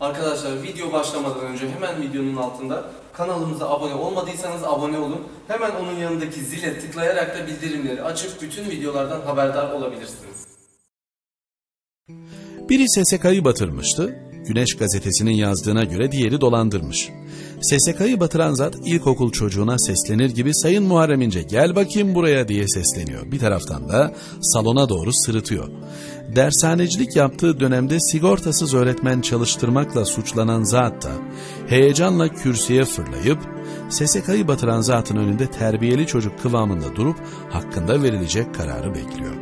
Arkadaşlar video başlamadan önce hemen videonun altında kanalımıza abone olmadıysanız abone olun. Hemen onun yanındaki zile tıklayarak da bildirimleri açıp bütün videolardan haberdar olabilirsiniz. Biri SSK'yı batırmıştı. Güneş gazetesinin yazdığına göre diğeri dolandırmış. SSK'yı batıran zat ilkokul çocuğuna seslenir gibi Sayın Muharrem İnce gel bakayım buraya diye sesleniyor. Bir taraftan da salona doğru sırıtıyor. Dershanecilik yaptığı dönemde sigortasız öğretmen çalıştırmakla suçlanan zat da heyecanla kürsüye fırlayıp SSK'yı batıran zatın önünde terbiyeli çocuk kıvamında durup hakkında verilecek kararı bekliyor.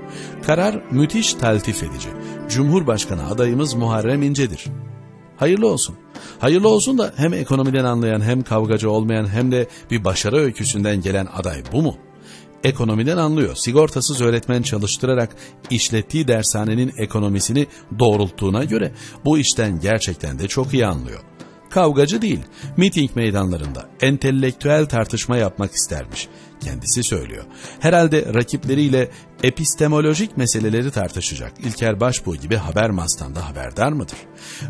Karar müthiş taltif edici. Cumhurbaşkanı adayımız Muharrem İnce'dir. Hayırlı olsun. Hayırlı olsun da hem ekonomiden anlayan hem kavgacı olmayan hem de bir başarı öyküsünden gelen aday bu mu? Ekonomiden anlıyor. Sigortasız öğretmen çalıştırarak işlettiği dershanenin ekonomisini doğrulttuğuna göre bu işten gerçekten de çok iyi anlıyor. Kavgacı değil, miting meydanlarında entelektüel tartışma yapmak istermiş. Kendisi söylüyor. Herhalde rakipleriyle epistemolojik meseleleri tartışacak. İlker Başbuğ gibi haber mastanda haberdar mıdır?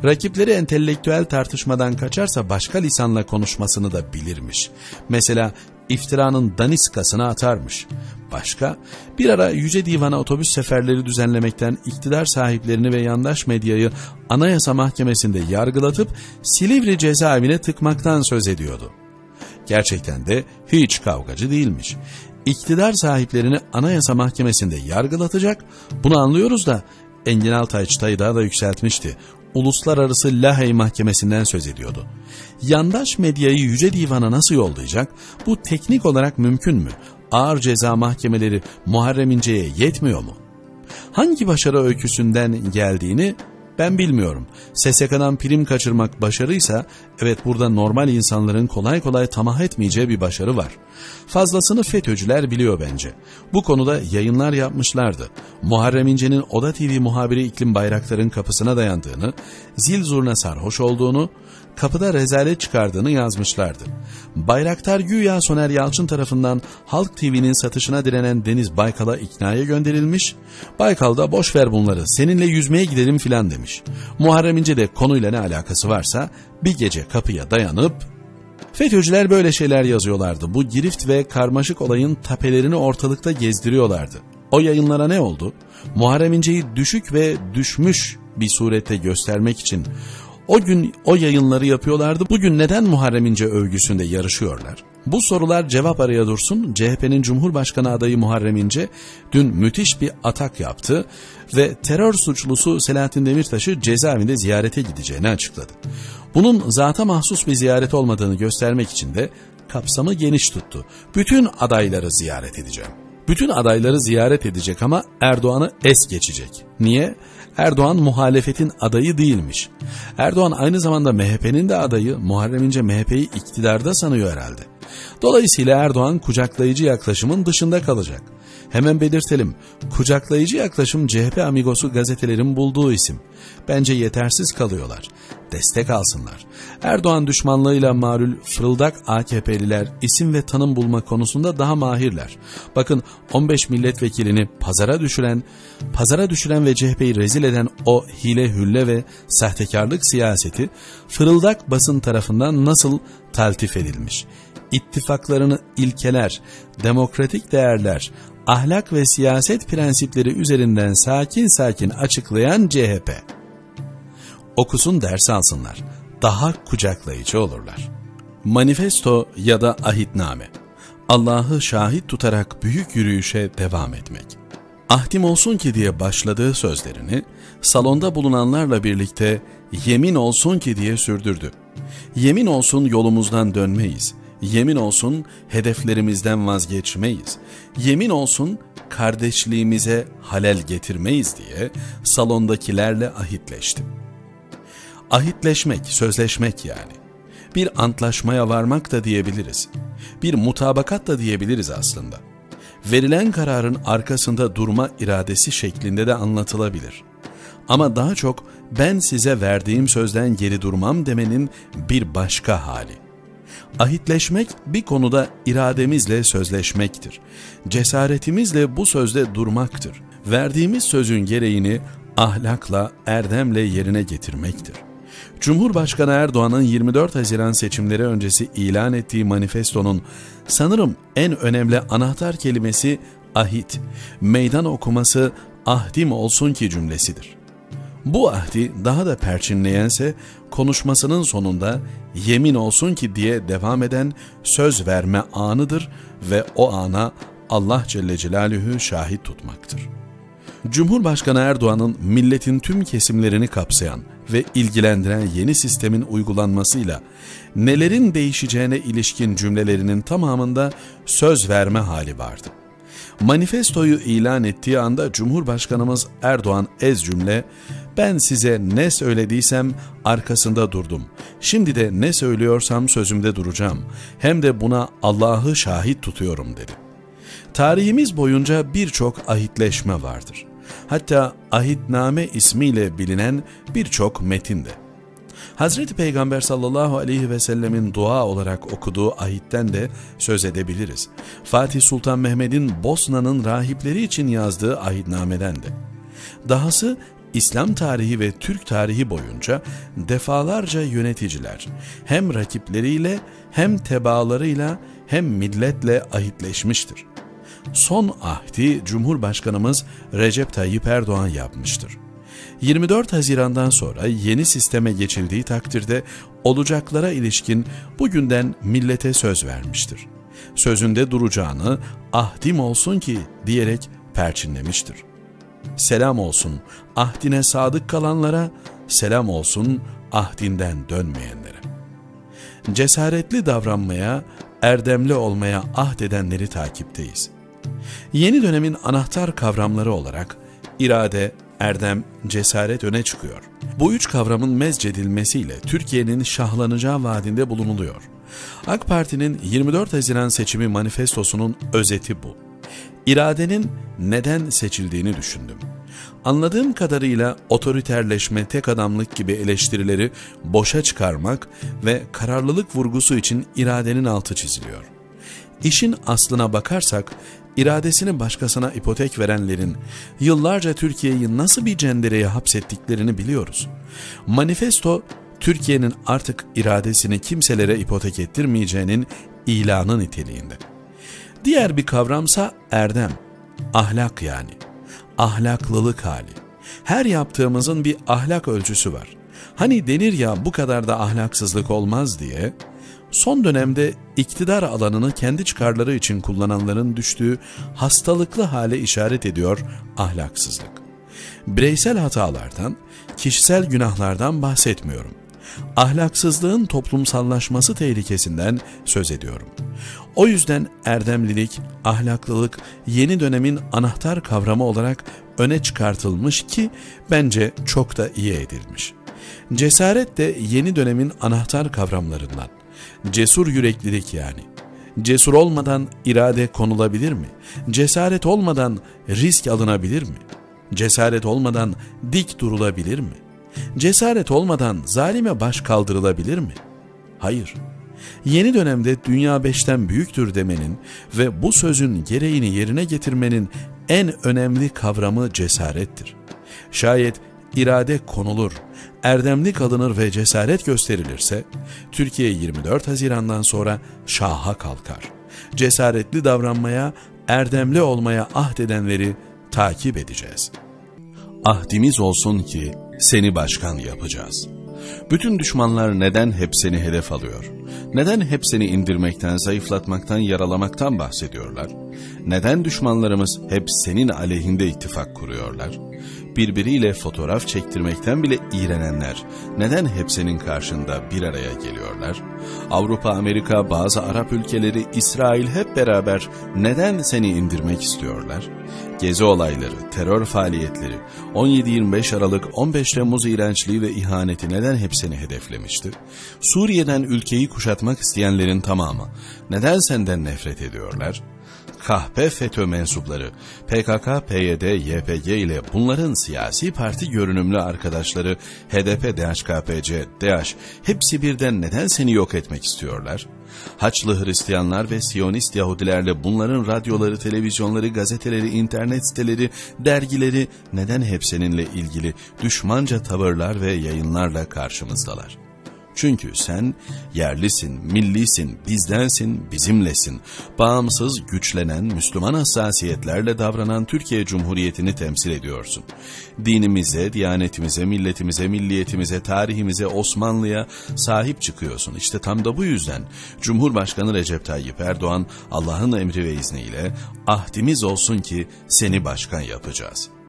Rakipleri entelektüel tartışmadan kaçarsa başka lisanla konuşmasını da bilirmiş. Mesela iftiranın daniskasını atarmış. Başka, bir ara Yüce Divan'a otobüs seferleri düzenlemekten iktidar sahiplerini ve yandaş medyayı Anayasa Mahkemesi'nde yargılatıp Silivri cezaevine tıkmaktan söz ediyordu. Gerçekten de hiç kavgacı değilmiş. İktidar sahiplerini Anayasa Mahkemesi'nde yargılatacak, bunu anlıyoruz da Engin Altay çıtayı daha da yükseltmişti. Uluslararası Lahey Mahkemesi'nden söz ediyordu. Yandaş medyayı Yüce Divan'a nasıl yollayacak? Bu teknik olarak mümkün mü? Ağır ceza mahkemeleri Muharrem İnce'ye yetmiyor mu? Hangi başarı öyküsünden geldiğini ben bilmiyorum. SSK'dan prim kaçırmak başarıysa evet burada normal insanların kolay kolay tamah etmeyeceği bir başarı var. Fazlasını FETÖ'cüler biliyor bence. Bu konuda yayınlar yapmışlardı. Muharrem İnce'nin Oda TV muhabiri İklim Bayraktar'ın kapısına dayandığını, zil zurna sarhoş olduğunu, kapıda rezalet çıkardığını yazmışlardı. Bayraktar güya Soner Yalçın tarafından Halk TV'nin satışına direnen Deniz Baykal'a iknaya gönderilmiş. Baykal da boş ver bunları seninle yüzmeye gidelim filan demiş. Muharrem İnce de konuyla ne alakası varsa bir gece kapıya dayanıp FETÖ'cüler böyle şeyler yazıyorlardı. Bu girift ve karmaşık olayın tapelerini ortalıkta gezdiriyorlardı. O yayınlara ne oldu? Muharrem İnce'yi düşük ve düşmüş bir surette göstermek için o gün o yayınları yapıyorlardı. Bugün neden Muharrem İnce övgüsünde yarışıyorlar? Bu sorular cevap araya dursun. CHP'nin Cumhurbaşkanı adayı Muharrem İnce dün müthiş bir atak yaptı ve terör suçlusu Selahattin Demirtaş'ı cezaevinde ziyarete gideceğini açıkladı. Bunun zata mahsus bir ziyaret olmadığını göstermek için de kapsamı geniş tuttu. Bütün adayları ziyaret edeceğim. Bütün adayları ziyaret edecek ama Erdoğan'ı es geçecek. Niye? Erdoğan muhalefetin adayı değilmiş. Erdoğan aynı zamanda MHP'nin de adayı, Muharrem İnce MHP'yi iktidarda sanıyor herhalde. Dolayısıyla Erdoğan kucaklayıcı yaklaşımın dışında kalacak. Hemen belirtelim, kucaklayıcı yaklaşım CHP amigosu gazetelerin bulduğu isim. Bence yetersiz kalıyorlar. Destek alsınlar. Erdoğan düşmanlığıyla malul fırıldak AKP'liler isim ve tanım bulma konusunda daha mahirler. Bakın 15 milletvekilini pazara düşüren, pazara düşüren ve CHP'yi rezil eden o hile hülle ve sahtekarlık siyaseti fırıldak basın tarafından nasıl taltif edilmiş? İttifaklarını ilkeler, demokratik değerler, ahlak ve siyaset prensipleri üzerinden sakin sakin açıklayan CHP. Okusun ders alsınlar, daha kucaklayıcı olurlar. Manifesto ya da ahitname. Allah'ı şahit tutarak büyük yürüyüşe devam etmek. Ahdim olsun ki diye başladığı sözlerini salonda bulunanlarla birlikte yemin olsun ki diye sürdürdü. Yemin olsun yolumuzdan dönmeyiz. Yemin olsun hedeflerimizden vazgeçmeyiz. Yemin olsun kardeşliğimize halel getirmeyiz diye salondakilerle ahitleştim. Ahitleşmek, sözleşmek yani. Bir antlaşmaya varmak da diyebiliriz. Bir mutabakat da diyebiliriz aslında. Verilen kararın arkasında durma iradesi şeklinde de anlatılabilir. Ama daha çok ben size verdiğim sözden geri durmam demenin bir başka hali. Ahitleşmek bir konuda irademizle sözleşmektir. Cesaretimizle bu sözde durmaktır. Verdiğimiz sözün gereğini ahlakla, erdemle yerine getirmektir. Cumhurbaşkanı Erdoğan'ın 24 Haziran seçimleri öncesi ilan ettiği manifestonun sanırım en önemli anahtar kelimesi ahit, meydan okuması ahdim olsun ki cümlesidir. Bu ahdi daha da perçinleyense konuşmasının sonunda yemin olsun ki diye devam eden söz verme anıdır ve o ana Allah Celle Celaluhu şahit tutmaktır. Cumhurbaşkanı Erdoğan'ın milletin tüm kesimlerini kapsayan ve ilgilendiren yeni sistemin uygulanmasıyla nelerin değişeceğine ilişkin cümlelerinin tamamında söz verme hali vardı. Manifestoyu ilan ettiği anda Cumhurbaşkanımız Erdoğan ez cümle ben size ne söylediysem arkasında durdum. Şimdi de ne söylüyorsam sözümde duracağım. Hem de buna Allah'ı şahit tutuyorum dedi. Tarihimiz boyunca birçok ahitleşme vardır. Hatta ahitname ismiyle bilinen birçok metinde. Hazreti Peygamber sallallahu aleyhi ve sellemin dua olarak okuduğu ahitten de söz edebiliriz. Fatih Sultan Mehmet'in Bosna'nın rahipleri için yazdığı ahitnameden de. Dahası İslam tarihi ve Türk tarihi boyunca defalarca yöneticiler hem rakipleriyle hem tebaalarıyla hem milletle ahitleşmiştir. Son ahdi Cumhurbaşkanımız Recep Tayyip Erdoğan yapmıştır. 24 Haziran'dan sonra yeni sisteme geçildiği takdirde olacaklara ilişkin bugünden millete söz vermiştir. Sözünde duracağını ahdim olsun ki diyerek perçinlemiştir. Selam olsun ahdine sadık kalanlara, selam olsun ahdinden dönmeyenlere. Cesaretli davranmaya, erdemli olmaya ahdedenleri takipteyiz. Yeni dönemin anahtar kavramları olarak irade, erdem, cesaret öne çıkıyor. Bu üç kavramın mezcedilmesiyle Türkiye'nin şahlanacağı vaadinde bulunuluyor. AK Parti'nin 24 Haziran seçimi manifestosunun özeti bu. İradenin neden seçildiğini düşündüm. Anladığım kadarıyla otoriterleşme, tek adamlık gibi eleştirileri boşa çıkarmak ve kararlılık vurgusu için iradenin altı çiziliyor. İşin aslına bakarsak iradesini başkasına ipotek verenlerin yıllarca Türkiye'yi nasıl bir cendereye hapsettiklerini biliyoruz. Manifesto Türkiye'nin artık iradesini kimselere ipotek ettirmeyeceğinin ilanı niteliğinde. Diğer bir kavramsa erdem, ahlak yani. Ahlaklılık hali. Her yaptığımızın bir ahlak ölçüsü var. Hani denir ya bu kadar da ahlaksızlık olmaz diye, son dönemde iktidar alanını kendi çıkarları için kullananların düştüğü hastalıklı hale işaret ediyor ahlaksızlık. Bireysel hatalardan, kişisel günahlardan bahsetmiyorum. Ahlaksızlığın toplumsallaşması tehlikesinden söz ediyorum. O yüzden erdemlilik, ahlaklılık yeni dönemin anahtar kavramı olarak öne çıkartılmış ki bence çok da iyi edilmiş. Cesaret de yeni dönemin anahtar kavramlarından. Cesur yüreklilik yani. Cesur olmadan irade konulabilir mi? Cesaret olmadan risk alınabilir mi? Cesaret olmadan dik durulabilir mi? Cesaret olmadan zalime baş kaldırılabilir mi? Hayır. Yeni dönemde dünya beşten büyüktür demenin ve bu sözün gereğini yerine getirmenin en önemli kavramı cesarettir. Şayet irade konulur, erdemlik alınır ve cesaret gösterilirse, Türkiye 24 Haziran'dan sonra şaha kalkar. Cesaretli davranmaya, erdemli olmaya ahdedenleri takip edeceğiz. Ahdimiz olsun ki seni başkan yapacağız. Bütün düşmanlar neden hep seni hedef alıyor? Neden hep seni indirmekten, zayıflatmaktan, yaralamaktan bahsediyorlar? Neden düşmanlarımız hep senin aleyhinde ittifak kuruyorlar? birbiriyle fotoğraf çektirmekten bile iğrenenler neden hep senin karşında bir araya geliyorlar? Avrupa, Amerika, bazı Arap ülkeleri, İsrail hep beraber neden seni indirmek istiyorlar? Gezi olayları, terör faaliyetleri, 17-25 Aralık, 15 Temmuz iğrençliği ve ihaneti neden hep seni hedeflemişti? Suriye'den ülkeyi kuşatmak isteyenlerin tamamı neden senden nefret ediyorlar? Kahpe FETÖ mensupları, PKK, PYD, YPG ile bunların siyasi parti görünümlü arkadaşları HDP, DHKPC, DH hepsi birden neden seni yok etmek istiyorlar? Haçlı Hristiyanlar ve Siyonist Yahudilerle bunların radyoları, televizyonları, gazeteleri, internet siteleri, dergileri neden hep seninle ilgili düşmanca tavırlar ve yayınlarla karşımızdalar? Çünkü sen yerlisin, millisin, bizdensin, bizimlesin. Bağımsız, güçlenen, Müslüman hassasiyetlerle davranan Türkiye Cumhuriyeti'ni temsil ediyorsun. Dinimize, diyanetimize, milletimize, milliyetimize, tarihimize, Osmanlı'ya sahip çıkıyorsun. İşte tam da bu yüzden Cumhurbaşkanı Recep Tayyip Erdoğan Allah'ın emri ve izniyle ahdimiz olsun ki seni başkan yapacağız.